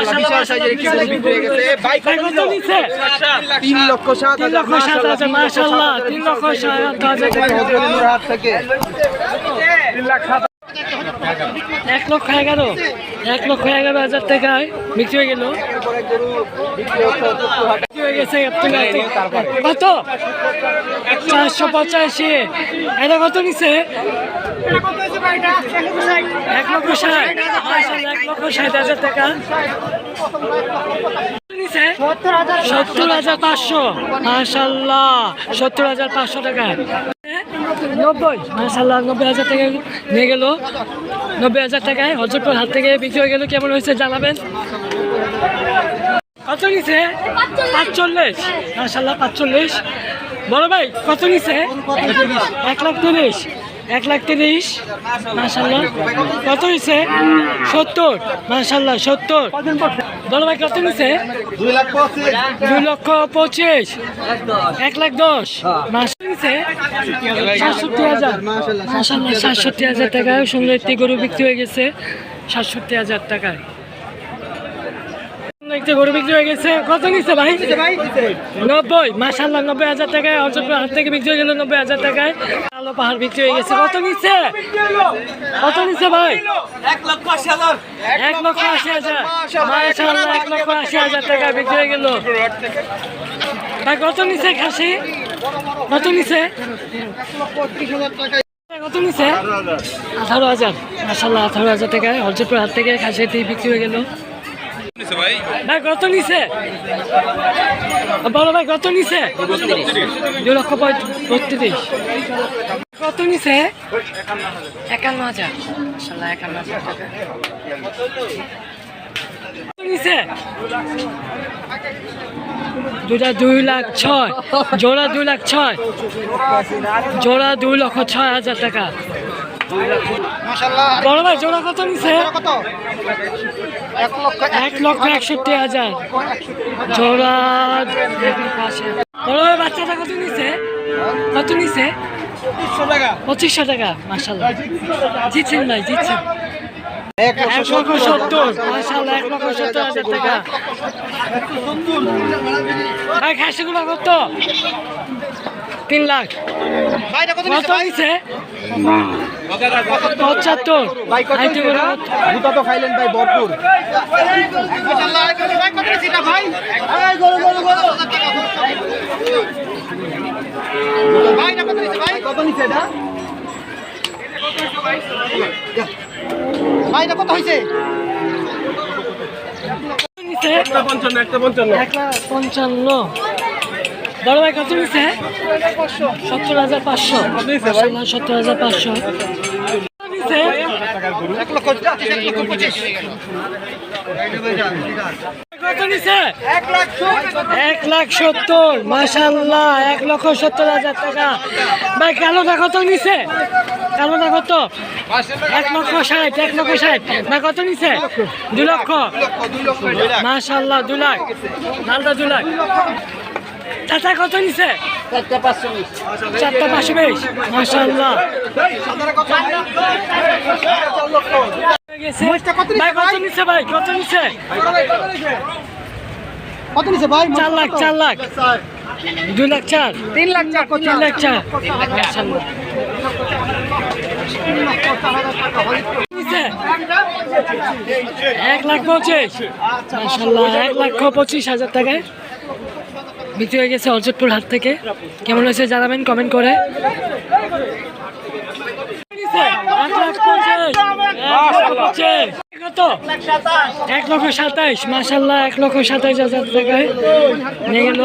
মাশাআল্লাহ বিশাল সাইজের একটি গরু বিক্রি হয়ে গেছে। ভাই ভাই কত নিচ্ছে। তিন লক্ষ সাত লক্ষ সাত হাজার মাশাল্লাহ তিন লক্ষ সাত হাজার। এক লক্ষ এগারো এক লক্ষ এগারো হাজার টাকায় বিক্রি হয়ে গেল। হয়ে কত? চারশো পঁচাশি। এটা কত নিচ্ছে এক লক্ষ ষাট। এক লক্ষ ষাট হাজার টাকা। সত্তর হাজার পাঁচশো। মাশাল্লাহ সত্তর হাজার পাঁচশো টাকা। নব্বই মাশাল্লাহ নব্বই হাজার টাকা নিয়ে গেল। নব্বই হাজার টাকায় হজরপুর হাত থেকে বিক্রি হয়ে গেল। কেমন হয়েছে জানাবেন? কত নিছে? পাঁচচল্লিশ। মাশাল্লাহ পাঁচচল্লিশ। বড় ভাই কত নিছে? এক লাখ তিরিশ। এক লাখ তিরিশ। মাশাল্লাহ কত হয়েছে সত্তর। মাশাল্লাহ সত্তর। বড় ভাই কত নিছে? দুই লক্ষ পঁচিশ। এক লাখ দশ। মাস নিছে? সাতষট্টি হাজার। মাসাল্লাহ সাতষট্টি হাজার টাকায় সুন্দর একটি গরু বিক্রি হয়ে গেছে সাতষট্টি হাজার টাকায়। একটি গরু বিক্রি হয়ে গেছে। কত নিচ্ছে ভাই? নব্বই। মাসাল্লাহ নব্বই হাজার টাকায় হাত থেকে বিক্রি হয়ে গেল নব্বই হাজার টাকায়। পাহাড় বিক্রি হয়ে গেছে। কত নিচ্ছে? কত নিচ্ছে ভাই? এক লক্ষ আশি হাজার। এক লক্ষ আশি হাজার। টাকা বিক্রি হয়ে গেল। ভাই কত খাসি? কত কত আঠারো হাজার। মাসাল্লাহ আঠারো হাজার টাকায় হরজপুর হাত থেকে খাসিটি বিক্রি হয়ে গেল। ভাই? কত নিছে? বড় ভাই, কত নিছে? দু লক্ষ বত্রিশ। কত নিছে? একান্ন হাজার। মাসাল্লাহ একান্ন কত নিছে? দুটা লাখ ছয়। জোড়া দুই লাখ ছয়। জোড়া দুই লক্ষ ছয় হাজার টাকা। বড় ভাই, জোড়া কত নিছে? এক লক্ষ একষট্টি হাজার। জোড়া বড় বাচ্চাটা কত নিছে? কত নিছে? পঁচিশশো টাকা। মাসাল্লাহ জিতছেন ভাই জিতছেন। এক এক লক্ষ সত্তর। মাসাল্লাহ এক লক্ষ সত্তর হাজার টাকা। ভাই খাসিগুলো কত? তিন লাখ। কত নিছে? পঁচাত্তর? জুতা তো খাইলেন ভাই ভরপুর কত নিচ্ছে এটা ভাই এটা কত হয়েছে নিছে এক লাখ পঞ্চান্ন। বড় ভাই কত নিছে? সত্তর হাজার পাঁচশো। সত্তর হাজার পাঁচশো। এক লক্ষ এক লাখ সত্তর। মাশাল্লাহ এক লক্ষ সত্তর হাজার টাকা। নিছে? কালোটা কত? এক লক্ষ ষাট, এক লক্ষ ষাট। ভাই, কত নিছে? দু লক্ষ। মাশাল্লাহ দু লাখ। দু লাখ। চাচা, কত নিছে? চারটা পাঁচশো বিশ। মাশাল্লাহ গেছে। ভাই কত নিছে ভাই? কত নিছে? কত নিচ্ছে ভাই? চার লাখ চার লাখ। দুই লাখ চার। তিন লাখ চার তিন লাখ চার? এক লাখ পঁচিশ। মাশাল্লাহ এক লক্ষ পঁচিশ হাজার টাকায় বিক্রি হয়ে গেছে অর্জতপুর হাট থেকে। কেমন হয়েছে জানাবেন কমেন্ট করে। এক লক্ষ সাতাইশ মাসাল্লাহ এক লক্ষ সাতাইশ হাজার টাকায় নিয়ে গেল।